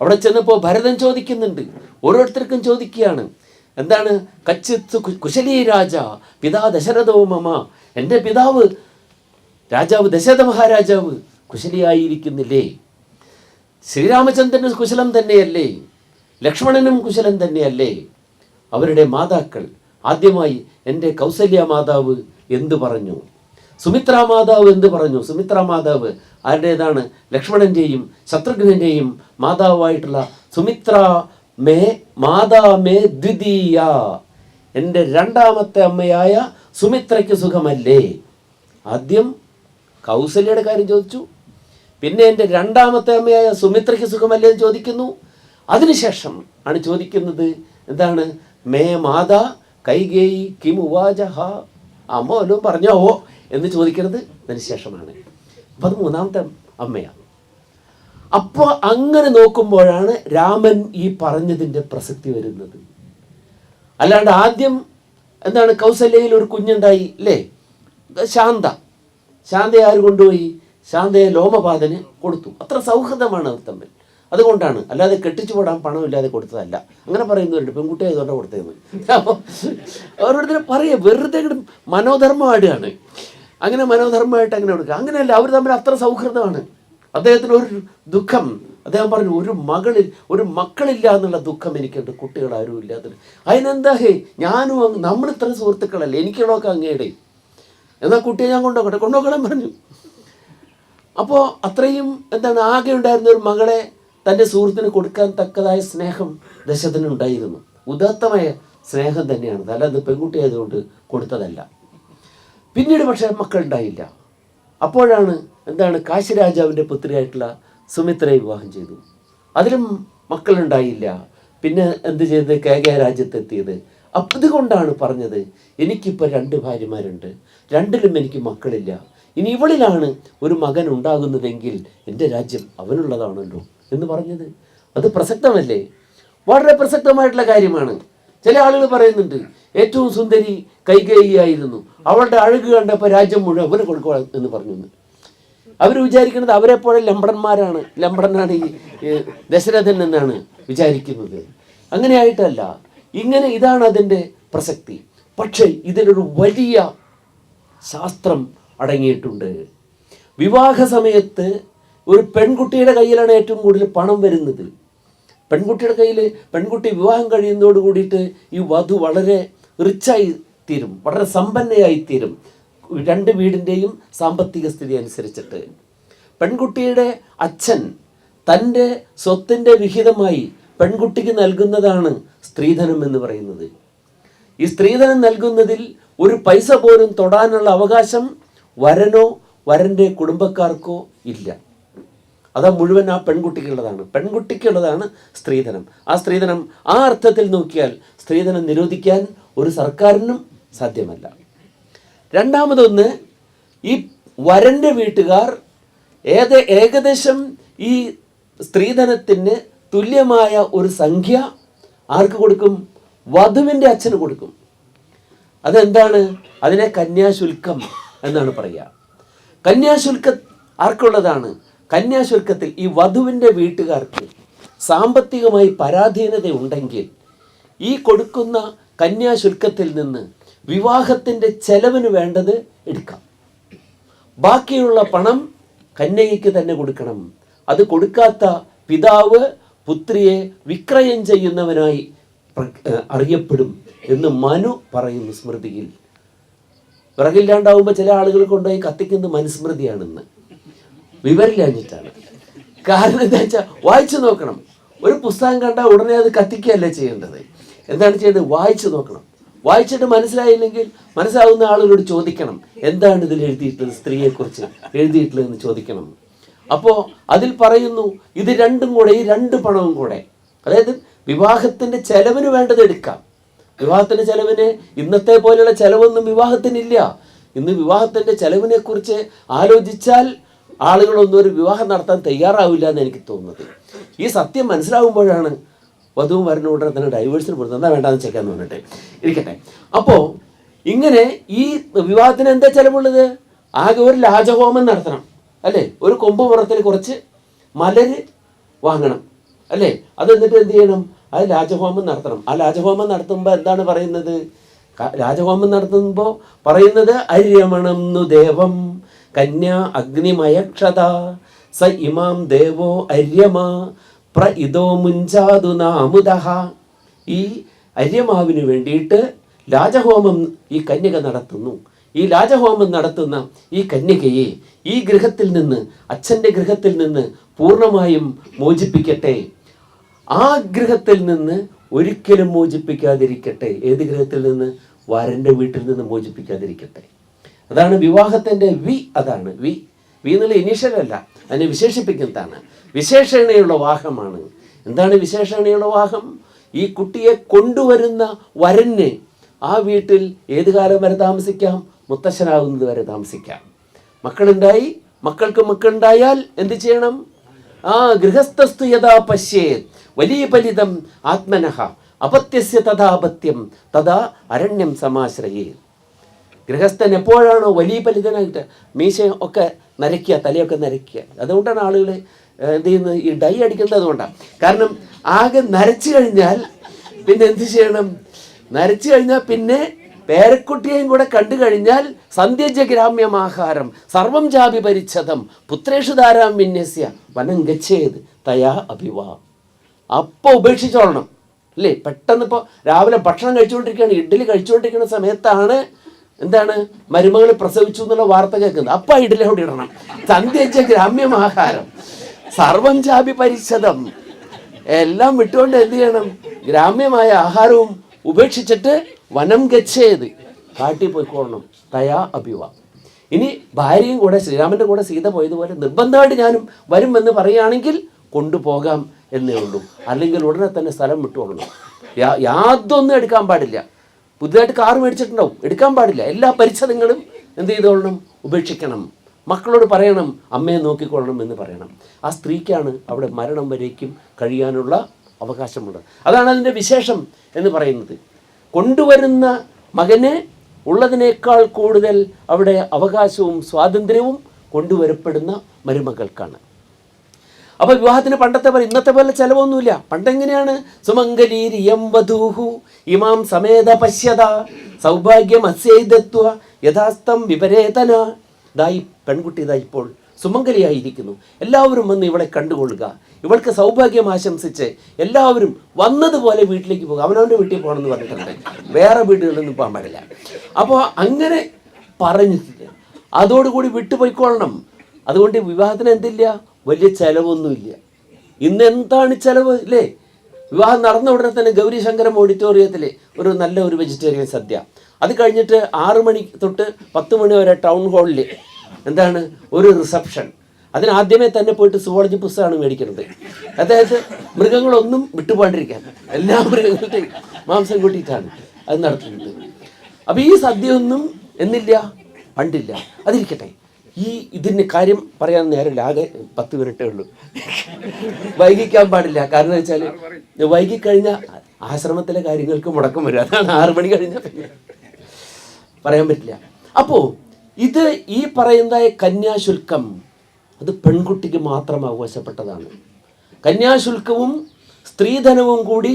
അവിടെ ചെന്നപ്പോൾ ഭരതൻ ചോദിക്കുന്നുണ്ട്. ഓരോരുത്തർക്കും ചോദിക്കുകയാണ്. എന്താണ്? കച്ചിത്ത് കുശലി രാജ പിതാ ദശരഥോ മമ. എന്റെ പിതാവ് രാജാവ് ദശരഥ മഹാരാജാവ് കുശലിയായിരിക്കുന്നില്ലേ? ശ്രീരാമചന്ദ്രന് കുശലം തന്നെയല്ലേ? ലക്ഷ്മണനും കുശലം തന്നെയല്ലേ? അവരുടെ മാതാക്കൾ ആദ്യമായി എന്റെ കൗസല്യ മാതാവ് എന്തു പറഞ്ഞു? സുമിത്രാ മാതാവ് എന്ത് പറഞ്ഞു? സുമിത്രാ മാതാവ് ആരുടേതാണ്? ലക്ഷ്മണന്റെയും ശത്രുഘ്നന്റെയും മാതാവായിട്ടുള്ള സുമിത്ര മേ മാതാ മേ ദ്വിതീയ. എന്റെ രണ്ടാമത്തെ അമ്മയായ സുമിത്രയ്ക്ക് സുഖമല്ലേ? ആദ്യം കൗസല്യയുടെ കാര്യം ചോദിച്ചു. പിന്നെ എന്റെ രണ്ടാമത്തെ അമ്മയായ സുമിത്രയ്ക്ക് സുഖമല്ലേ എന്ന് ചോദിക്കുന്നു. അതിനുശേഷം ആണ് ചോദിക്കുന്നത് എന്താണ്? മേ മാതാ കൈകേയി കിം ഉവാജഹ അമ്മ വല്ലതും പറഞ്ഞോവോ എന്ന് ചോദിക്കുന്നത് അതിനുശേഷമാണ് അപ്പം അത് മൂന്നാമത്തെ അമ്മയാണ്. അപ്പോൾ അങ്ങനെ നോക്കുമ്പോഴാണ് രാമൻ ഈ പറഞ്ഞതിന്റെ പ്രസക്തി വരുന്നത്. അല്ലാണ്ട് ആദ്യം എന്താണ് കൗസല്യയിൽ ഒരു കുഞ്ഞുണ്ടായി അല്ലേ? ശാന്ത. ശാന്തയെ ആര് കൊണ്ടുപോയി? ശാന്തയെ ലോമപാതന് കൊടുത്തു. അത്ര സൗഹൃദമാണ് അവർ തമ്മിൽ. അതുകൊണ്ടാണ്. അല്ലാതെ കെട്ടിച്ചു പോടാൻ പണമില്ലാതെ കൊടുത്തതല്ല. അങ്ങനെ പറയുന്നവരുണ്ട്. പെൺകുട്ടി ആയതുകൊണ്ടാണ് കൊടുത്തതെന്ന്. അപ്പോൾ ഓരോരുത്തർ പറയുക വെറുതെ മനോധർമ്മം മനോധർമ്മമായിട്ടാണ് അങ്ങനെ മനോധർമ്മമായിട്ട് അങ്ങനെ കൊടുക്കുക അങ്ങനെയല്ല അവർ തമ്മിൽ അത്ര സൗഹൃദമാണ്. അദ്ദേഹത്തിന് ഒരു ദുഃഖം. അദ്ദേഹം പറഞ്ഞു ഒരു മകളിൽ ഒരു മക്കളില്ല എന്നുള്ള ദുഃഖം എനിക്കുണ്ട്. കുട്ടികൾ ആരും ഇല്ലാത്തത് അതിനെന്താ ഹേ ഞാനും അങ്ങ് നമ്മൾ ഇത്ര സുഹൃത്തുക്കളല്ലേ എനിക്കുള്ളതൊക്കെ അങ്ങയുടെ എന്നാൽ കുട്ടിയെ ഞാൻ കൊണ്ടുപോകട്ടെ? കൊണ്ടുപോകണം പറഞ്ഞു. അപ്പോൾ അത്രയും എന്താണ് ആകെ ഉണ്ടായിരുന്ന ഒരു മകളെ തന്റെ സുഹൃത്തിന് കൊടുക്കാൻ തക്കതായ സ്നേഹം ദശത്തിനുണ്ടായിരുന്നു ഉദാത്തമായ സ്നേഹം തന്നെയാണ്. അല്ലാതെ പെൺകുട്ടി ആയതുകൊണ്ട് കൊടുത്തതല്ല. പിന്നീട് പക്ഷേ മക്കളുണ്ടായില്ല. അപ്പോഴാണ് എന്താണ് കാശിരാജാവിന്റെ പുത്രിയായിട്ടുള്ള സുമിത്രയെ വിവാഹം ചെയ്തു. അതിലും മക്കളുണ്ടായില്ല. പിന്നെ എന്ത് ചെയ്ത്? കെ കെ രാജ്യത്തെത്തിയത്. അപ്പം ഇതുകൊണ്ടാണ് പറഞ്ഞത് എനിക്കിപ്പോൾ രണ്ട് ഭാര്യമാരുണ്ട്. രണ്ടിലും എനിക്ക് മക്കളില്ല. ഇനി ഇവളിലാണ് ഒരു മകൻ ഉണ്ടാകുന്നതെങ്കിൽ എന്റെ രാജ്യം അവനുള്ളതാണല്ലോ എന്ന് പറഞ്ഞത്. അത് പ്രസക്തമല്ലേ? വളരെ പ്രസക്തമായിട്ടുള്ള കാര്യമാണ്. ചില ആളുകൾ പറയുന്നുണ്ട് ഏറ്റവും സുന്ദരി കൈകേയിയായിരുന്നു. അവളുടെ അഴുക്ക് കണ്ടപ്പോൾ രാജ്യം മുഴുവൻ അവന് കൊടുക്കുക എന്ന് പറഞ്ഞു. അവർ വിചാരിക്കുന്നത് പോലെ ലംബടന്മാരാണ് ലംബടനാണ് ഈ ദശരഥൻ എന്നാണ് വിചാരിക്കുന്നത്. അങ്ങനെയായിട്ടല്ല. ഇങ്ങനെ ഇതാണ് അതിന്റെ പ്രസക്തി. പക്ഷേ ഇതിനൊരു വലിയ ശാസ്ത്രം അടങ്ങിയിട്ടുണ്ട്. വിവാഹ സമയത്ത് ഒരു പെൺകുട്ടിയുടെ കയ്യിലാണ് ഏറ്റവും കൂടുതൽ പണം വരുന്നത്. പെൺകുട്ടിയുടെ കയ്യിൽ പെൺകുട്ടി വിവാഹം കഴിയുന്നതോട് കൂടിയിട്ട് ഈ വധു വളരെ റിച്ചായി തീരും. വളരെ സമ്പന്നയായി തീരും രണ്ട് വീടിന്റെയും സാമ്പത്തിക സ്ഥിതി അനുസരിച്ചിട്ട്. പെൺകുട്ടിയുടെ അച്ഛൻ തന്റെ സ്വത്തിന്റെ വിഹിതമായി പെൺകുട്ടിക്ക് നൽകുന്നതാണ് സ്ത്രീധനം എന്ന് പറയുന്നത്. ഈ സ്ത്രീധനം നൽകുന്നതിൽ ഒരു പൈസ പോലും തൊടാനുള്ള അവകാശം വരനോ വരന്റെ കുടുംബക്കാർക്കോ ഇല്ല. അത് മുഴുവൻ ആ പെൺകുട്ടിക്കുള്ളതാണ്. പെൺകുട്ടിക്കുള്ളതാണ് സ്ത്രീധനം. ആ സ്ത്രീധനം ആ അർത്ഥത്തിൽ നോക്കിയാൽ സ്ത്രീധനം നിരോധിക്കാൻ ഒരു സർക്കാരിനും സാധ്യമല്ല. രണ്ടാമതൊന്ന് ഈ വരന്റെ വീട്ടുകാർ ഏത് ഏകദേശം ഈ സ്ത്രീധനത്തിന് തുല്യമായ ഒരു സംഖ്യ ആർക്ക് കൊടുക്കും? വധുവിന്റെ അച്ഛന് കൊടുക്കും. അതെന്താണ്? അതിനെ കന്യാശുൽക്കം എന്നാണ് പറയുക. കന്യാശുൽക്ക ആർക്കുള്ളതാണ്? കന്യാശുൽക്കത്തിൽ ഈ വധുവിന്റെ വീട്ടുകാർക്ക് സാമ്പത്തികമായി പരാധീനത ഉണ്ടെങ്കിൽ ഈ കൊടുക്കുന്ന കന്യാശുൽക്കത്തിൽ നിന്ന് വിവാഹത്തിന്റെ ചെലവിന് വേണ്ടത് എടുക്കാം. ബാക്കിയുള്ള പണം കന്യകയ്ക്ക് തന്നെ കൊടുക്കണം. അത് കൊടുക്കാത്ത പിതാവ് പുത്രിയെ വിക്രയം ചെയ്യുന്നവനായി അറിയപ്പെടും എന്ന് മനു പറയുന്നു സ്മൃതിയിൽ. വിറകില്ലാണ്ടാവുമ്പോൾ ചില ആളുകൾ കൊണ്ടുപോയി കത്തിക്കുന്നത് മനുസ്മൃതിയാണെന്ന് വിവരില്ലാഞ്ഞിട്ടാണ് കാരണം എന്താ വെച്ചാൽ വായിച്ചു നോക്കണം. ഒരു പുസ്തകം കണ്ടാൽ ഉടനെ അത് കത്തിക്കുകയല്ല ചെയ്യേണ്ടത്? എന്താണ് ചെയ്യേണ്ടത്? വായിച്ചു നോക്കണം. വായിച്ചിട്ട് മനസ്സിലായില്ലെങ്കിൽ മനസ്സിലാവുന്ന ആളുകളോട് ചോദിക്കണം എന്താണ് ഇതിൽ എഴുതിയിട്ടുള്ളത് സ്ത്രീയെക്കുറിച്ച് എഴുതിയിട്ടുള്ളതെന്ന് ചോദിക്കണം. അപ്പോൾ അതിൽ പറയുന്നു ഇത് രണ്ടും കൂടെ ഈ രണ്ട് പണവും കൂടെ. അതായത് വിവാഹത്തിന്റെ ചെലവിന് വേണ്ടത് എടുക്കാം. വിവാഹത്തിന്റെ ചെലവിന് ഇന്നത്തെ പോലെയുള്ള ചെലവൊന്നും വിവാഹത്തിനില്ല. ഇന്ന് വിവാഹത്തിന്റെ ചെലവിനെ കുറിച്ച് ആലോചിച്ചാൽ ആളുകളൊന്നും ഒരു വിവാഹം നടത്താൻ തയ്യാറാവില്ല എന്ന് എനിക്ക് തോന്നുന്നത്. ഈ സത്യം മനസ്സിലാവുമ്പോഴാണ് വധുവും വരനും ഉടനെ തന്നെ ഡൈവേഴ്സിന് പുറത്ത് എന്താ വേണ്ടെന്ന് ചെക്കാന്ന് പറഞ്ഞിട്ട്. ഇരിക്കട്ടെ. അപ്പോൾ ഇങ്ങനെ ഈ വിവാഹത്തിന് എന്താ ചിലവുള്ളത്? ആകെ ഒരു രാജഹോമം നടത്തണം. അല്ലേ? ഒരു കൊമ്പ് പുറത്തിൽ കുറച്ച് മലര് വാങ്ങണം. അല്ലേ? അത് എന്നിട്ട് എന്ത് ചെയ്യണം? അത് രാജഹോമം നടത്തണം. ആ രാജഹോമം നടത്തുമ്പോൾ എന്താണ് പറയുന്നത്? രാജഹോമം നടത്തുമ്പോൾ പറയുന്നത് അര്യമണം ദേവം കന്യാ അഗ്നിമയക്ഷത സ ഇമാം ദേവോ അര്യമ പ്ര ഇതോ മുഞ്ചാതു നാമുദഹ. ഈ അര്യമാവിന് വേണ്ടിയിട്ട് രാജഹോമം ഈ കന്യക നടത്തുന്നു. ഈ രാജഹോമം നടത്തുന്ന ഈ കന്യകയെ ഈ ഗൃഹത്തിൽ നിന്ന് അച്ഛന്റെ ഗൃഹത്തിൽ നിന്ന് പൂർണമായും മോചിപ്പിക്കട്ടെ. ആ ഗൃഹത്തിൽ നിന്ന് ഒരിക്കലും മോചിപ്പിക്കാതിരിക്കട്ടെ. ഏത് ഗൃഹത്തിൽ നിന്ന്? വരന്റെ വീട്ടിൽ നിന്ന് മോചിപ്പിക്കാതിരിക്കട്ടെ. അതാണ് വിവാഹത്തിന്റെ വി അതാണ് വി. വി എന്നുള്ള ഇനീഷ്യൽ അല്ല അതിനെ വിശേഷിപ്പിക്കുന്നതാണ്. വിശേഷണയുള്ള വാഹമാണ് എന്താണ് വിശേഷണയുള്ള വാഹം ഈ കുട്ടിയെ കൊണ്ടുവരുന്ന വരന് ആ വീട്ടിൽ ഏത് കാലം വരെ താമസിക്കാം? മുത്തശ്ശനാകുന്നത് വരെ താമസിക്കാം. മക്കളുണ്ടായി? മക്കൾക്ക് മക്കളുണ്ടായാൽ എന്ത് ചെയ്യണം? ആ ഗൃഹസ്ഥസ്തു യഥാ പശ്യേ വലിയ ഫലിതം ആത്മനഹ. അപത്യസ്യ തഥാപത്യം. തഥാ അരണ്യം സമാശ്രയേ ഗൃഹസ്ഥൻ എപ്പോഴാണോ വലിയ പലിതനായിട്ട് മീശ ഒക്കെ നരയ്ക്കുക തലയൊക്കെ നരയ്ക്കുക. അതുകൊണ്ടാണ് ആളുകൾ എന്ത് ചെയ്യുന്നത്? ഈ ഡൈ അടിക്കുന്നത് അതുകൊണ്ടാണ്. കാരണം ആകെ നരച്ചു കഴിഞ്ഞാൽ പിന്നെ എന്ത് ചെയ്യണം? നരച്ചു കഴിഞ്ഞാൽ പിന്നെ പേരക്കുട്ടിയെയും കൂടെ കണ്ടു കഴിഞ്ഞാൽ സന്ധ്യജ ഗ്രാമ്യമാഹാരം സർവം ജാപി പരിച്ഛതം പുത്രേഷു ധാരാം വിന്യസ്യ വനം ഗച്ഛേത് തയാ അഭിവാ. അപ്പോൾ ഉപേക്ഷിച്ചോളണം. അല്ലേ? പെട്ടെന്ന് ഇപ്പോൾ രാവിലെ ഭക്ഷണം കഴിച്ചുകൊണ്ടിരിക്കുകയാണ് ഇഡ്ഡലി കഴിച്ചുകൊണ്ടിരിക്കുന്ന സമയത്താണ് എന്താണ്? മരുമകൾ പ്രസവിച്ചു എന്നുള്ള വാർത്ത കേൾക്കുന്നത്. അപ്പ ഇഡ്ഡലി അവിടെ ഇടണം. സന്ധ്യച്ച ഗ്രാമ്യമാഹാരം. സർവം ചാപി പരിച്ഛതം എല്ലാം വിട്ടുകൊണ്ട് എന്ത് ചെയ്യണം? ഗ്രാമ്യമായ ആഹാരവും ഉപേക്ഷിച്ചിട്ട് വനം ഗച്ഛേത്. കാട്ടി പോയിക്കോളണം. തയാ അഭിവ. ഇനി ഭാര്യയും കൂടെ ശ്രീരാമന്റെ കൂടെ സീത പോയതുപോലെ നിർബന്ധമായിട്ട് ഞാനും വരുമെന്ന് പറയുകയാണെങ്കിൽ കൊണ്ടുപോകാം എന്നേ ഉള്ളൂ. അല്ലെങ്കിൽ ഉടനെ തന്നെ സ്ഥലം വിട്ടുകൊള്ളണം യാതൊന്നും എടുക്കാൻ പാടില്ല. പുതുതായിട്ട് കാറ് മേടിച്ചിട്ടുണ്ടാവും. എടുക്കാൻ പാടില്ല. എല്ലാ പരിച്ഛദങ്ങളും എന്ത് ചെയ്തോളണം? ഉപേക്ഷിക്കണം. മക്കളോട് പറയണം അമ്മയെ നോക്കിക്കൊള്ളണം എന്ന് പറയണം. ആ സ്ത്രീക്കാണ് അവിടെ മരണം വരേക്കും കഴിയാനുള്ള അവകാശമുള്ളത്. അതാണ് അതിന്റെ വിശേഷം എന്ന് പറയുന്നത്. കൊണ്ടുവരുന്ന മകന് ഉള്ളതിനേക്കാൾ കൂടുതൽ അവിടെ അവകാശവും സ്വാതന്ത്ര്യവും കൊണ്ടുവരപ്പെടുന്ന മരുമകൾക്കാണ്. അപ്പൊ വിവാഹത്തിന് പണ്ടത്തെ പോലെ ഇന്നത്തെ പോലെ ചെലവൊന്നുമില്ല. പണ്ടെങ്ങനെയാണ്? സുമംഗലീരിയം വധൂഹു ഇമാം സമേത പശ്യത സൗഭാഗ്യം അസ്യൈതത്വ യഥാസ്ഥം വിപരേതന. ഇതായി പെൺകുട്ടി ഇതാ ഇപ്പോൾ സുമംഗലിയായിരിക്കുന്നു. എല്ലാവരും വന്ന് ഇവളെ കണ്ടുകൊള്ളുക. ഇവൾക്ക് സൗഭാഗ്യം ആശംസിച്ച് എല്ലാവരും വന്നതുപോലെ വീട്ടിലേക്ക് പോകുക അവനവന്റെ വീട്ടിൽ പോകണമെന്ന് പറഞ്ഞിട്ടുണ്ട്. വേറെ വീടുകളിലൊന്നും പോകാൻ പാടില്ല. അപ്പോൾ അങ്ങനെ പറഞ്ഞിട്ടില്ല. അതോടുകൂടി വിട്ടുപോയിക്കൊള്ളണം. അതുകൊണ്ട് വിവാഹത്തിന് എന്തില്ല? വലിയ ചെലവൊന്നുമില്ല. ഇന്ന് എന്താണ് ചെലവ് ഇല്ലേ വിവാഹം നടന്ന ഉടനെ തന്നെ ഗൗരിശങ്കരം ഓഡിറ്റോറിയത്തിൽ ഒരു നല്ല ഒരു വെജിറ്റേറിയൻ സദ്യ. അത് കഴിഞ്ഞിട്ട് ആറു മണി തൊട്ട് പത്ത് മണി വരെ ടൗൺ ഹാളിൽ എന്താണ്? ഒരു റിസപ്ഷൻ അതിനാദ്യമേ തന്നെ പോയിട്ട് സുവോളജി പുസ്തകമാണ് മേടിക്കുന്നത്. അതായത് മൃഗങ്ങളൊന്നും വിട്ടുപോണ്ടിരിക്കാൻ എല്ലാ മൃഗങ്ങളുടെയും മാംസം കൂട്ടിയിട്ടാണ് അത് നടത്തുന്നത്. അപ്പോൾ ഈ സദ്യ ഒന്നും എന്നില്ല പണ്ടില്ല. അതിരിക്കട്ടെ. ഈ ഇതിന് കാര്യം പറയാൻ നേരമില്ല ആകെ പത്ത് മിനിറ്റേ ഉള്ളൂ. വൈകിക്കാൻ പാടില്ല. കാരണം വെച്ചാൽ വൈകിക്കഴിഞ്ഞാൽ ആശ്രമത്തിലെ കാര്യങ്ങൾക്ക് മുടക്കം വരും. അതാണ് ആറ് മണി കഴിഞ്ഞാൽ പറയാൻ പറ്റില്ല. അപ്പോൾ ഇത് ഈ പറയുന്ന കന്യാശുൽക്കം അത് പെൺകുട്ടിക്ക് മാത്രം അവകാശപ്പെട്ടതാണ്. കന്യാശുൽക്കവും സ്ത്രീധനവും കൂടി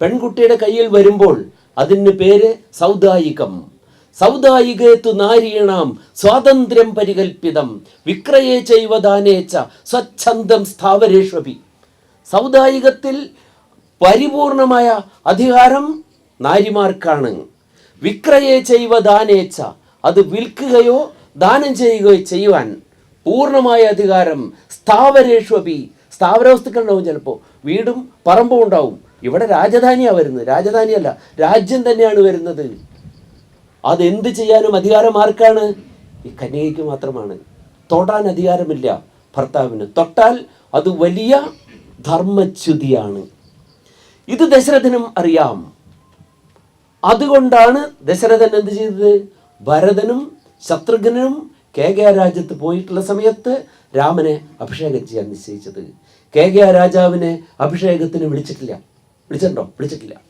പെൺകുട്ടിയുടെ കയ്യിൽ വരുമ്പോൾ അതിന് പേര് സൗദായികം. സൗദായികേത്തു നാരീണാം സ്വാതന്ത്ര്യം പരികൽപ്പിതം വിക്രയേ ചൈവ ദാനേച്ച സ്വച്ഛന്തം സ്ഥാവരേഷ്വപി. സൗദായികത്തിൽ പരിപൂർണമായ അധികാരം നാരിമാർക്കാണ്. വിക്രയേ ചെയ്വ ദാനേച്ച അത് വിൽക്കുകയോ ദാനം ചെയ്യുകയോ ചെയ്യുവാൻ പൂർണമായ അധികാരം സ്ഥാവരേഷ്വപി. സ്ഥാവര വസ്തുക്കളുണ്ടാവും ചിലപ്പോൾ വീടും പറമ്പും ഉണ്ടാവും. ഇവിടെ രാജധാനിയാണ് വരുന്നത്. രാജധാനിയല്ല രാജ്യം തന്നെയാണ് വരുന്നത്. അതെന്ത് ചെയ്യാനും അധികാരം ആർക്കാണ്? ഈ കന്യകയ്ക്ക് മാത്രമാണ്. തൊടാൻ അധികാരമില്ല ഭർത്താവിന്. തൊട്ടാൽ അത് വലിയ ധർമ്മച്യുതിയാണ്. ഇത് ദശരഥനും അറിയാം. അതുകൊണ്ടാണ് ദശരഥൻ എന്ത് ചെയ്തത്? ഭരതനും ശത്രുഘ്നും കേകയ രാജ്യത്ത് പോയിട്ടുള്ള സമയത്ത് രാമനെ അഭിഷേകം ചെയ്യാൻ നിശ്ചയിച്ചത്. കേകയ രാജാവിനെ അഭിഷേകത്തിന് വിളിച്ചിട്ടില്ല. വിളിച്ചിട്ടുണ്ടോ? വിളിച്ചിട്ടില്ല.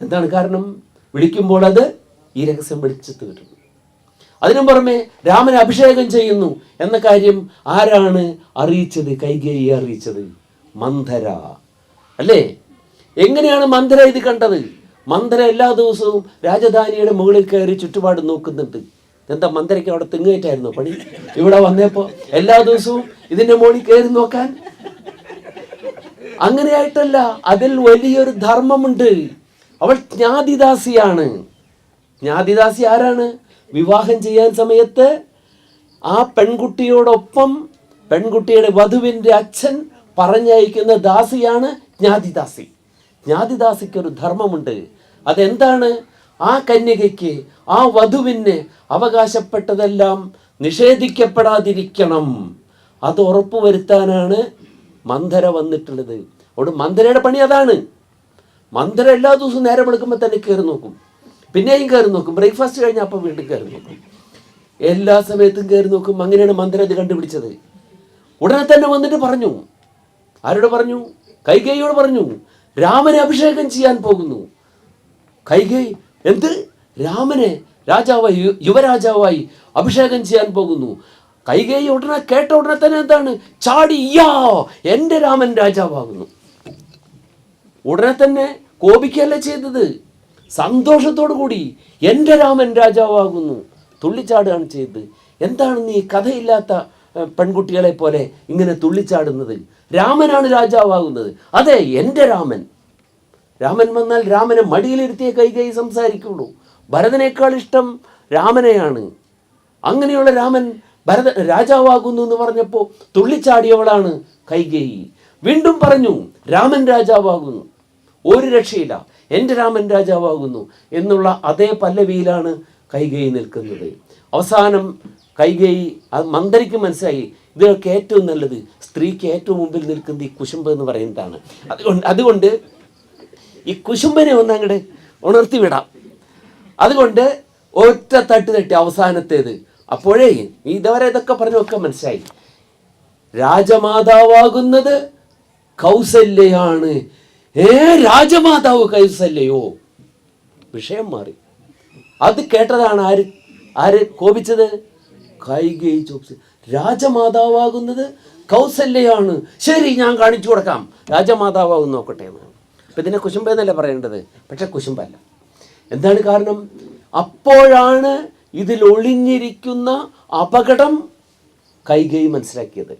എന്താണ് കാരണം? വിളിക്കുമ്പോൾ അത് ഈ രഹസ്യം വെളിച്ചത്ത് കിട്ടുന്നു അതിനു പുറമെ രാമനെ അഭിഷേകം ചെയ്യുന്നു എന്ന കാര്യം ആരാണ് അറിയിച്ചത്? കൈകേയി അറിയിച്ചത്. മന്ധര. അല്ലേ? എങ്ങനെയാണ് മന്ധര ഇത് കണ്ടത്? മന്ധര എല്ലാ ദിവസവും രാജധാനിയുടെ മുകളിൽ കയറി ചുറ്റുപാട് നോക്കുന്നുണ്ട്. എന്താ മന്ദരയ്ക്ക് അവിടെ തിങ്ങേറ്റായിരുന്നു പണി? ഇവിടെ വന്നപ്പോ എല്ലാ ദിവസവും ഇതിന്റെ മുകളിൽ കയറി നോക്കാൻ? അങ്ങനെയായിട്ടല്ല അതിൽ വലിയൊരു ധർമ്മമുണ്ട്. അവൾ ജ്ഞാതിദാസിയാണ്. ജ്ഞാതിദാസി ആരാണ്? വിവാഹം ചെയ്യാൻ സമയത്ത് ആ പെൺകുട്ടിയോടൊപ്പം പെൺകുട്ടിയുടെ വധുവിന്റെ അച്ഛൻ പറഞ്ഞയക്കുന്ന ദാസിയാണ് ജ്ഞാതിദാസി. ജ്ഞാതിദാസിക്ക് ഒരു ധർമ്മമുണ്ട്. അതെന്താണ്? ആ കന്യകയ്ക്ക് ആ വധുവിന് അവകാശപ്പെട്ടതെല്ലാം നിഷേധിക്കപ്പെടാതിരിക്കണം. അത് ഉറപ്പുവരുത്താനാണ് മന്ധര വന്നിട്ടുള്ളത്. അതുകൊണ്ട് മന്ധരയുടെ പണി അതാണ്. മന്ധര എല്ലാ ദിവസവും നേരം എടുക്കുമ്പോൾ തന്നെ കയറി നോക്കും. പിന്നെയും കയറി നോക്കും. ബ്രേക്ക്ഫാസ്റ്റ് കഴിഞ്ഞ അപ്പം വീണ്ടും കയറി നോക്കും. എല്ലാ സമയത്തും കയറി നോക്കും. അങ്ങനെയാണ് മന്ത്രി അത് കണ്ടുപിടിച്ചത്. ഉടനെ തന്നെ വന്നിട്ട് പറഞ്ഞു. ആരോട് പറഞ്ഞു? കൈകേയോട് പറഞ്ഞു. രാമനെ അഭിഷേകം ചെയ്യാൻ പോകുന്നു. കൈകൈ എന്ത്? രാമനെ രാജാവായി യുവരാജാവായി അഭിഷേകം ചെയ്യാൻ പോകുന്നു. കൈകൈ ഉടനെ കേട്ട ഉടനെ തന്നെ എന്താണ്? ചാടി യാ എന്റെ രാമൻ രാജാവാകുന്നു. ഉടനെ തന്നെ കോപിക്കല്ല ചെയ്തത്? സന്തോഷത്തോടു കൂടി എന്റെ രാമൻ രാജാവാകുന്നു. തുള്ളിച്ചാടുകയാണ് ചെയ്തത് എന്താണ് നീ കഥയില്ലാത്ത പെൺകുട്ടികളെ പോലെ ഇങ്ങനെ തുള്ളിച്ചാടുന്നത്? രാമനാണ് രാജാവാകുന്നത്. അതെ എന്റെ രാമൻ. രാമൻ വന്നാൽ രാമനെ മടിയിലിരുത്തിയ കൈ കൈ സംസാരിക്കുള്ളൂ. ഭരതനേക്കാൾ ഇഷ്ടം രാമനെയാണ്. അങ്ങനെയുള്ള രാമൻ ഭരത രാജാവാകുന്നു എന്ന് പറഞ്ഞപ്പോൾ തുള്ളിച്ചാടിയവളാണ് കൈകേയി. വീണ്ടും പറഞ്ഞു രാമൻ രാജാവാകുന്നു. ഒരു രക്ഷയില്ല. എന്റെ രാമൻ രാജാവാകുന്നു എന്നുള്ള അതേ പല്ലവിയിലാണ് കൈകേയി നിൽക്കുന്നത്. അവസാനം കൈകേയി അത് മന്ദരിക്ക് മനസ്സിലായി ഇതിനൊക്കെ ഏറ്റവും നല്ലത്. സ്ത്രീക്ക് ഏറ്റവും മുമ്പിൽ നിൽക്കുന്നത് ഈ കുശുമ്പ് എന്ന് പറയുന്നതാണ്. അതുകൊണ്ട് അതുകൊണ്ട് ഈ കുശുംബനെ ഒന്ന് അങ്ങോട്ട് ഉണർത്തി വിടാം അതുകൊണ്ട് ഒറ്റ തട്ട് തട്ടി അവസാനത്തേത്. അപ്പോഴേ ഇതുവരെ ഇതൊക്കെ പറഞ്ഞൊക്കെ മനസ്സിലായി. രാജമാതാവാകുന്നത് കൗസല്യയാണ്. ഏ രാജമാതാവ് കൈസല്ലയോ? വിഷയം മാറി. അത് കേട്ടതാണ് ആര്? ആര് കോപിച്ചത്? കൈകൈ ചോദിച്ചത് രാജമാതാവാകുന്നത് കൗസല്യാണ് ശരി ഞാൻ കാണിച്ചു കൊടുക്കാം. രാജമാതാവാകും നോക്കട്ടെ എന്ന്. അപ്പം ഇതിനെ കുശുമ്പെന്നല്ലേ പറയേണ്ടത്? പക്ഷെ കുശുമ്പല്ല. എന്താണ് കാരണം? അപ്പോഴാണ് ഇതിൽ ഒളിഞ്ഞിരിക്കുന്ന അപകടം കൈകൈ മനസ്സിലാക്കിയത്.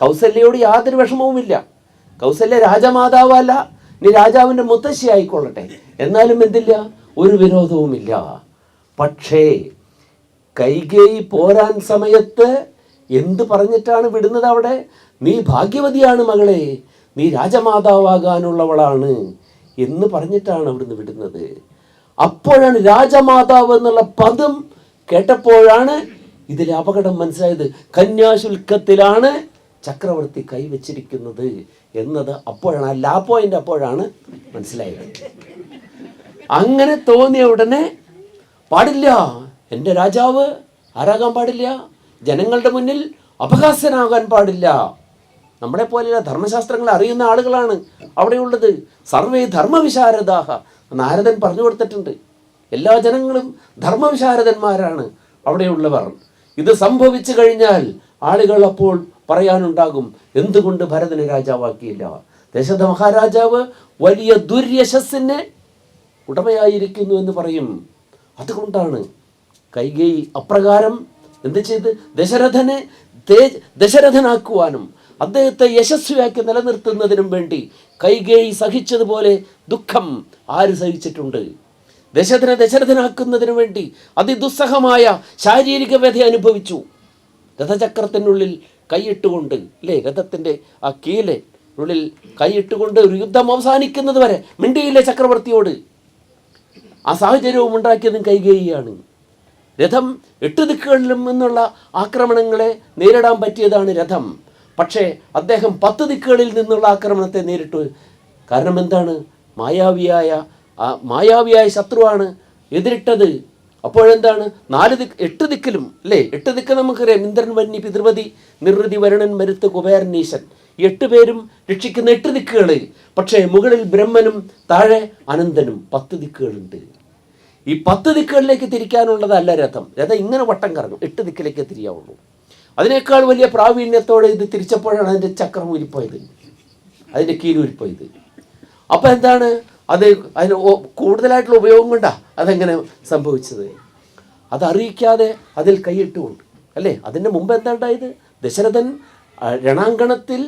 കൗസല്യയോട് യാതൊരു വിഷമവുമില്ല. കൗസല്യ രാജമാതാവല്ല. നീ രാജാവിന്റെ മുത്തശ്ശി ആയിക്കൊള്ളട്ടെ. എന്നാലും എന്തില്ല? ഒരു വിരോധവുമില്ല. പക്ഷേ കൈകേയി പോരാൻ സമയത്ത് എന്ത് പറഞ്ഞിട്ടാണ് വിടുന്നത് അവിടെ? നീ ഭാഗ്യവതിയാണ് മകളെ. നീ രാജമാതാവാകാനുള്ളവളാണ് എന്ന് പറഞ്ഞിട്ടാണ് അവിടുന്ന് വിടുന്നത്. അപ്പോഴാണ് രാജമാതാവ് എന്നുള്ള പദം കേട്ടപ്പോഴാണ് ഇതിലെ അപകടം മനസ്സിലായത്. കന്യാശുൽക്കത്തിലാണ് ചക്രവർത്തി കൈവച്ചിരിക്കുന്നത് എന്നത് അപ്പോഴാണ് ആ ലാ പോയിന്റ് അപ്പോഴാണ് മനസ്സിലായത്. അങ്ങനെ തോന്നിയ ഉടനെ പാടില്ല എന്റെ രാജാവ് ആരാകാൻ പാടില്ല ജനങ്ങളുടെ മുന്നിൽ അപഹാസ്യനാകാൻ പാടില്ല. നമ്മളെ പോലെയുള്ള ധർമ്മശാസ്ത്രങ്ങൾ അറിയുന്ന ആളുകളാണ് അവിടെയുള്ളത്. സർവേ ധർമ്മവിശാരദാഹ നാരദൻ പറഞ്ഞു കൊടുത്തിട്ടുണ്ട്. എല്ലാ ജനങ്ങളും ധർമ്മവിശാരദന്മാരാണ് അവിടെയുള്ളവർ. ഇത് സംഭവിച്ചു കഴിഞ്ഞാൽ ആളുകൾ അപ്പോൾ പറയാനുണ്ടാകും. എന്തുകൊണ്ട് ഭരതനെ രാജാവാക്കിയില്ല? ദശരഥ മഹാരാജാവ് വലിയ ദുര്യശസ്സിന് ഉടമയായിരിക്കുന്നു എന്ന് പറയും. അതുകൊണ്ടാണ് കൈകേയി അപ്രകാരം എന്ത് ചെയ്ത്? ദശരഥനെ ദശരഥനാക്കുവാനും അദ്ദേഹത്തെ യശസ്വിയാക്കി നിലനിർത്തുന്നതിനും വേണ്ടി കൈകേയി സഹിച്ചതുപോലെ ദുഃഖം ആര് സഹിച്ചിട്ടുണ്ട്? ദശരഥനെ ദശരഥനാക്കുന്നതിനു വേണ്ടി അതിദുസ്സഹമായ ശാരീരിക വ്യഥ അനുഭവിച്ചു. രഥചക്രത്തിനുള്ളിൽ കൈയിട്ടുകൊണ്ട് അല്ലേ രഥത്തിന്റെ ആ കീലെ ഉള്ളിൽ കൈയിട്ടുകൊണ്ട് ഒരു യുദ്ധം അവസാനിക്കുന്നത് വരെ മിണ്ടിയില്ലേ ചക്രവർത്തിയോട്? ആ സാഹചര്യവും ഉണ്ടാക്കിയതും കൈകേയിയാണ്. രഥം എട്ട് ദിക്കുകളിലും നിന്നുള്ള ആക്രമണങ്ങളെ നേരിടാൻ പറ്റിയതാണ് രഥം. പക്ഷേ അദ്ദേഹം പത്ത് ദിക്കുകളിൽ നിന്നുള്ള ആക്രമണത്തെ നേരിട്ടു. കാരണം എന്താണ്? മായാവിയായ മായാവിയായ ശത്രുവാണ് എതിരിട്ടത്. അപ്പോഴെന്താണ്? നാല് ദിക്ക് എട്ട് ദിക്കിലും അല്ലേ? എട്ട് ദിക്ക് നമുക്കറിയാം. ഇന്ദ്രൻ വന്നി പിതൃപതി നിർവൃതി വരുണൻ മരുത്ത് കുബേരനീശൻ. എട്ട് പേരും രക്ഷിക്കുന്ന എട്ട് ദിക്കുകൾ പക്ഷേ മുകളിൽ ബ്രഹ്മനും താഴെ അനന്തനും. പത്ത് ദിക്കുകളുണ്ട്. ഈ പത്ത് ദിക്കുകളിലേക്ക് തിരിക്കാനുള്ളതല്ല രഥം. രഥം ഇങ്ങനെ വട്ടം കറങ്ങും. എട്ട് ദിക്കിലേക്ക് തിരിയാവുള്ളൂ. അതിനേക്കാൾ വലിയ പ്രാവീണ്യത്തോടെ ഇത് തിരിച്ചപ്പോഴാണ് അതിന്റെ ചക്രം ഉരിപ്പോയത് അതിന്റെ കീഴ് അപ്പോൾ അപ്പം എന്താണ്? അത് അതിന് കൂടുതലായിട്ടുള്ള ഉപയോഗം കൊണ്ടാ അതെങ്ങനെ സംഭവിച്ചത്? അതറിയിക്കാതെ അതിൽ കൈയിട്ടുകൊണ്ട് അല്ലേ? അതിന്റെ മുമ്പ് എന്താ ഉണ്ടായത് ദശരഥൻ രണാങ്കണത്തിൽ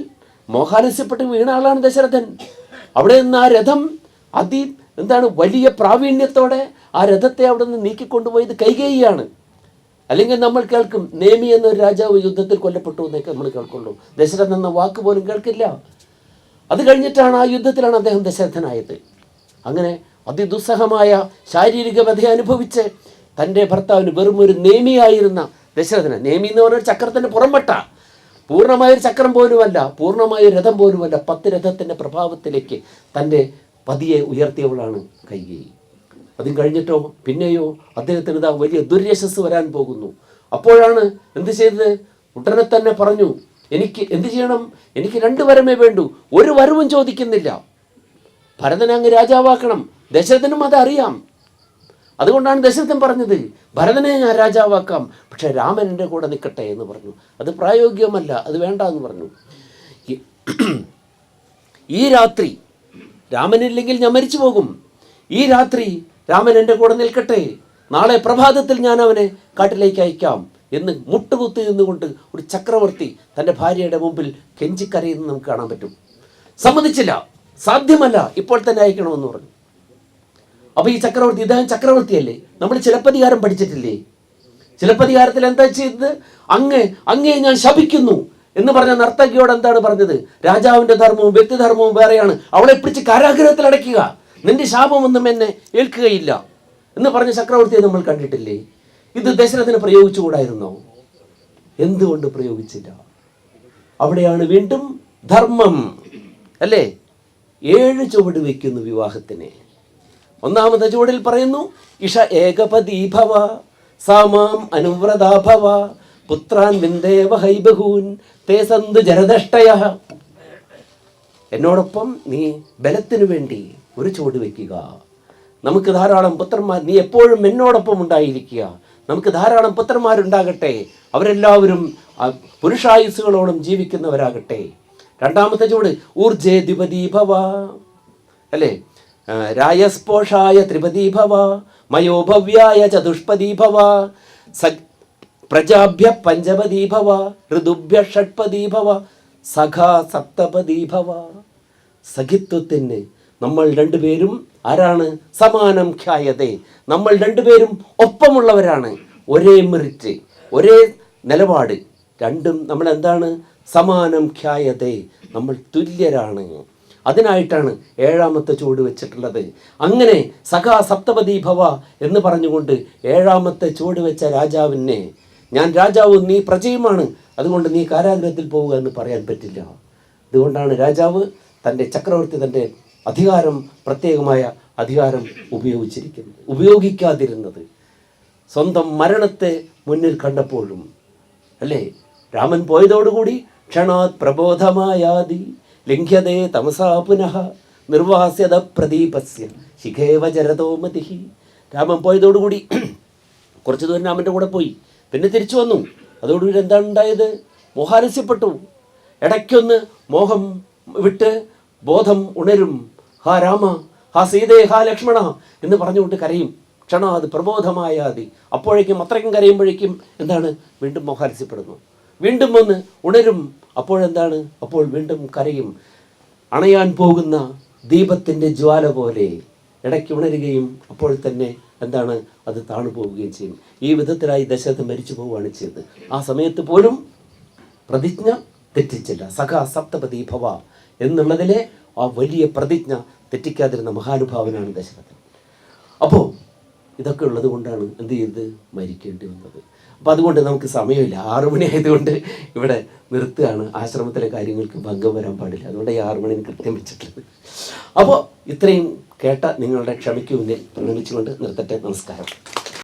മോഹാലസ്യപ്പെട്ട് വീണ ആളാണ് ദശരഥൻ. അവിടെ നിന്ന് ആ രഥം അതി എന്താണ് വലിയ പ്രാവീണ്യത്തോടെ ആ രഥത്തെ അവിടെ നിന്ന് നീക്കിക്കൊണ്ടുപോയത് കൈകേയിയാണ്. അല്ലെങ്കിൽ നമ്മൾ കേൾക്കും നേമി എന്നൊരു രാജാവ് യുദ്ധത്തിൽ കൊല്ലപ്പെട്ടു എന്നൊക്കെ നമ്മൾ കേൾക്കുള്ളൂ. ദശരഥൻ എന്ന വാക്ക് പോലും കേൾക്കില്ല. അത് കഴിഞ്ഞിട്ടാണ് ആ യുദ്ധത്തിലാണ് അദ്ദേഹം ദശരഥനായത്. അങ്ങനെ അതിദുസ്സഹമായ ശാരീരിക വ്യഥ അനുഭവിച്ച് തന്റെ ഭർത്താവിന് വെറും ഒരു നേമിയായിരുന്ന ദശരഥന് നേമി എന്ന് പറഞ്ഞ ചക്രത്തിന്റെ പുറംപെട്ട പൂർണമായ ഒരു ചക്രം പോലുമല്ല പൂർണമായ രഥം പോലുമല്ല പത്ത് രഥത്തിന്റെ പ്രഭാവത്തിലേക്ക് തന്റെ പതിയെ ഉയർത്തിയവളാണ് കൈകേയി അതും കഴിഞ്ഞിട്ടോ പിന്നെയോ അദ്ദേഹത്തിന് ഇതാ വലിയ ദുര്യശസ് വരാൻ പോകുന്നു. അപ്പോഴാണ് എന്ത് ചെയ്തത്? ഉടനെ തന്നെ പറഞ്ഞു എനിക്ക് എന്ത് ചെയ്യണം? എനിക്ക് രണ്ട് വരമേ വേണ്ടു. ഒരു വരവും ചോദിക്കുന്നില്ല. ഭരതനെ അങ്ങ് രാജാവാക്കണം. ദശരഥനും അതറിയാം. അതുകൊണ്ടാണ് ദശരഥൻ പറഞ്ഞത് ഭരതനെ ഞാൻ രാജാവാക്കാം. പക്ഷെ എന്റെ കൂടെ നിൽക്കട്ടെ എന്ന് പറഞ്ഞു. അത് പ്രായോഗികമല്ല അത് വേണ്ട എന്ന് പറഞ്ഞു. ഈ- ഈ രാത്രി രാമനില്ലെങ്കിൽ ഞാൻ മരിച്ചു പോകും. ഈ രാത്രി രാമൻ എന്റെ കൂടെ നിൽക്കട്ടെ. നാളെ പ്രഭാതത്തിൽ ഞാൻ അവനെ കാട്ടിലേക്ക് അയക്കാം. എന്ന് മുട്ടുകുത്തി നിന്നുകൊണ്ട് ഒരു ചക്രവർത്തി തന്റെ ഭാര്യയുടെ മുമ്പിൽ കെഞ്ചിക്കരയുന്നത് നമുക്ക് കാണാൻ പറ്റും. സമ്മതിച്ചില്ല. സാധ്യമല്ല. ഇപ്പോൾ തന്നെ അയക്കണമെന്ന് പറഞ്ഞു. അപ്പൊ ഈ ചക്രവർത്തി ഇദ്ദേഹം ചക്രവർത്തിയല്ലേ? നമ്മൾ ചിലപ്പതികാരം പഠിച്ചിട്ടില്ലേ? ചിലപ്പതികാരത്തിൽ എന്താ ചെയ്തത്? അങ്ങ് അങ്ങേ ഞാൻ ശപിക്കുന്നു എന്ന് പറഞ്ഞ നർത്തകിയോട് എന്താണ് പറഞ്ഞത്? രാജാവിന്റെ ധർമ്മവും വ്യക്തിധർമ്മവും വേറെയാണ്. അവളെ പിടിച്ച് കാരാഗ്രഹത്തിൽ അടയ്ക്കുക. നിന്റെ ശാപമൊന്നും എന്നെ ഏൽക്കുകയില്ല എന്ന് പറഞ്ഞ ചക്രവർത്തിയെ നമ്മൾ കണ്ടിട്ടില്ലേ? ഇത് ദശരഥന് പ്രയോഗിച്ചുകൂടായിരുന്നോ? എന്തുകൊണ്ട് പ്രയോഗിച്ചില്ല? അവിടെയാണ് വീണ്ടും ധർമ്മം. അല്ലേ? ഏഴ് ചുവട് വയ്ക്കുന്നു വിവാഹത്തിന്. ഒന്നാമത്തെ ചുവടിൽ പറയുന്നു ഇഷ ഏകപതി ഏകപദീഭവ സാമാം അനുവ്രതാഭവ പുത്രാൻ വിന്ദേവ ഹൈബഹൂൻ തേ സന്തു ജരദഷ്ടയ എന്നോടൊപ്പം നീ ബലത്തിനു വേണ്ടി ഒരു ചുവട് വെക്കുക. നമുക്ക് ധാരാളം പുത്രന്മാർ നീ എപ്പോഴും എന്നോടൊപ്പം ഉണ്ടായിരിക്കുക. നമുക്ക് ധാരാളം പുത്രന്മാരുണ്ടാകട്ടെ. അവരെല്ലാവരും പുരുഷായുസുകളോടും ജീവിക്കുന്നവരാകട്ടെ. രണ്ടാമത്തെ ചുവട് ഊർജേ ഭവ അല്ലേ രായസ്പോഷായ ത്രിപതി ഭവ മയോഭവ്യായ ചതുഷ്പദീഭവ സ പ്രജാഭ്യ പഞ്ചപതി ഭവ ഋതുഭ്യ ഷഡ്പതി ഭവ സഖാ സപ്തപതി സപ്തപദീഭവ സഖിത്വത്തിന് നമ്മൾ രണ്ടുപേരും ആരാണ്? സമാനം ഖ്യായതേ. നമ്മൾ രണ്ടുപേരും ഒപ്പമുള്ളവരാണ്. ഒരേ മെറിറ്റ് ഒരേ നിലപാട്. രണ്ടും നമ്മൾ എന്താണ്? സമാനം ഖ്യായതേ നമ്മൾ തുല്യരാണ്. അതിനായിട്ടാണ് ഏഴാമത്തെ ചുവട് വെച്ചിട്ടുള്ളത്. അങ്ങനെ സഖാ സപ്തപതി ഭവ എന്ന് പറഞ്ഞുകൊണ്ട് ഏഴാമത്തെ ചുവട് വെച്ച രാജാവിനെ ഞാൻ രാജാവും നീ പ്രജയുമാണ്. അതുകൊണ്ട് നീ കാരാഗ്രഹത്തിൽ പോവുക എന്ന് പറയാൻ പറ്റില്ല. അതുകൊണ്ടാണ് രാജാവ് തന്റെ ചക്രവർത്തി തന്റെ അധികാരം പ്രത്യേകമായ അധികാരം ഉപയോഗിച്ചിരിക്കുന്നത് ഉപയോഗിക്കാതിരുന്നത്. സ്വന്തം മരണത്തെ മുന്നിൽ കണ്ടപ്പോഴും അല്ലേ? രാമൻ പോയതോടുകൂടി ക്ഷണാത് പ്രബോധമായാതി. ലിംഘ്യതേ തമസാ പുനഃ. നിർവാസ്യത പ്രദീപസ്യ ശിഖേവ ജരതോമതി രാമൻ പോയതോടുകൂടി കുറച്ച് ദൂരം രാമന്റെ കൂടെ പോയി. പിന്നെ തിരിച്ചു വന്നു. അതോടുകൂടി എന്താണ് ഉണ്ടായത്? മോഹാലസ്യപ്പെട്ടു ഇടയ്ക്കൊന്ന് മോഹം വിട്ട് ബോധം ഉണരും. ഹാ രാമ ഹാ സീതേ ഹാ ലക്ഷ്മണ എന്ന് പറഞ്ഞുകൊണ്ട് കരയും. ക്ഷണാത് പ്രബോധമായാതി. അപ്പോഴേക്കും അത്രയ്ക്കും കരയുമ്പോഴേക്കും എന്താണ്? വീണ്ടും മോഹാലസ്യപ്പെടുന്നു വീണ്ടും വന്ന് ഉണരും. അപ്പോഴെന്താണ് അപ്പോൾ വീണ്ടും കരയും. അണയാൻ പോകുന്ന ദീപത്തിന്റെ ജ്വാല പോലെ ഇടയ്ക്ക് ഉണരുകയും അപ്പോൾ തന്നെ എന്താണ്? അത് താണു പോവുകയും ചെയ്യും. ഈ വിധത്തിലായി ദശരഥൻ മരിച്ചു പോവുകയാണ് ചെയ്തത്. ആ സമയത്ത് പോലും പ്രതിജ്ഞ തെറ്റിച്ചില്ല. സഖ സപ്തപതി ഭവ എന്നുള്ളതിലെ ആ വലിയ പ്രതിജ്ഞ തെറ്റിക്കാതിരുന്ന മഹാനുഭാവനാണ് ദശരഥൻ. അപ്പോൾ ഇതൊക്കെ ഉള്ളത് കൊണ്ടാണ് എന്ത് ചെയ്ത് മരിക്കേണ്ടി വന്നത്. അപ്പോൾ അതുകൊണ്ട് നമുക്ക് സമയമില്ല. ആറു മണി ആയതുകൊണ്ട് ഇവിടെ നിർത്തുകയാണ്. ആശ്രമത്തിലെ കാര്യങ്ങൾക്ക് ഭംഗം വരാൻ പാടില്ല. അതുകൊണ്ട് ഈ ആറു മണിന് കൃത്യം വെച്ചിട്ടുള്ളത് അപ്പോൾ ഇത്രയും കേട്ട നിങ്ങളുടെ ക്ഷമയ്ക്ക് മുന്നിൽ പ്രണമിച്ചുകൊണ്ട് നിർത്തട്ടെ. നമസ്കാരം.